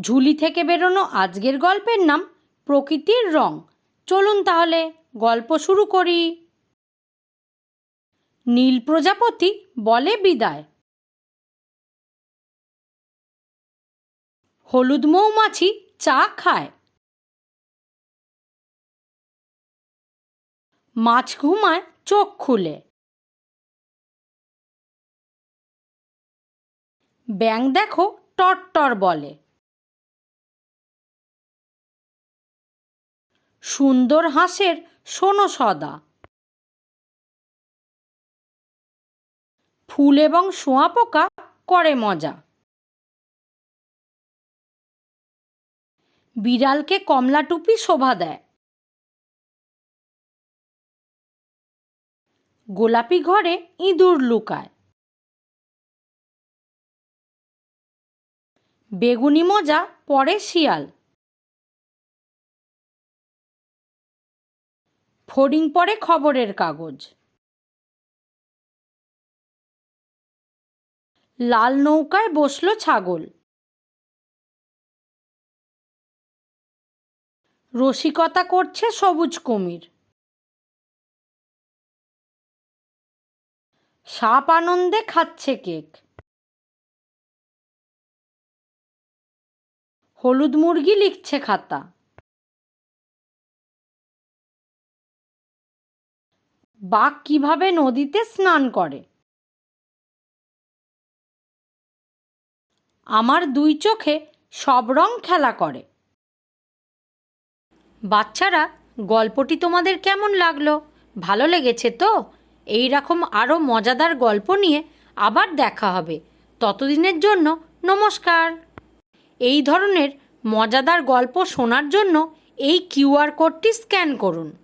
ঝুলি থেকে বেরোনো আজকের গল্পের নাম প্রকৃতির রং। চলুন তাহলে গল্প শুরু করি। নীল প্রজাপতি বলে বিদায়। হলুদ মৌমাছি চা খায়। মাছ ঘুমায় চোখ খুলে। ব্যাং দেখো টরটর বলে। সুন্দর হাঁসের শোনো সদা। ফুল এবং শোঁয়া পোকা করে মজা। বিড়ালকে কমলা টুপি শোভা দেয়। গোলাপি ঘরে ইঁদুর লুকায়। বেগুনি মজা পরে শিয়াল। ফড়িং পরে খবরের কাগজ। লাল নৌকায় বসল ছাগল। রসিকতা করছে সবুজ কুমির। সাপ আনন্দে খাচ্ছে কেক। হলুদ মুরগি লিখছে খাতা। বাঘ কীভাবে নদীতে স্নান করে? আমার দুই চোখে সব রং খেলা করে। বাচ্চারা, গল্পটি তোমাদের কেমন লাগল? ভালো লেগেছে তো? এই রকম আরও মজাদার গল্প নিয়ে আবার দেখা হবে। ততদিনের জন্য নমস্কার। এই ধরনের মজাদার গল্প শোনার জন্য এই কিউআর কোডটি স্ক্যান করুন।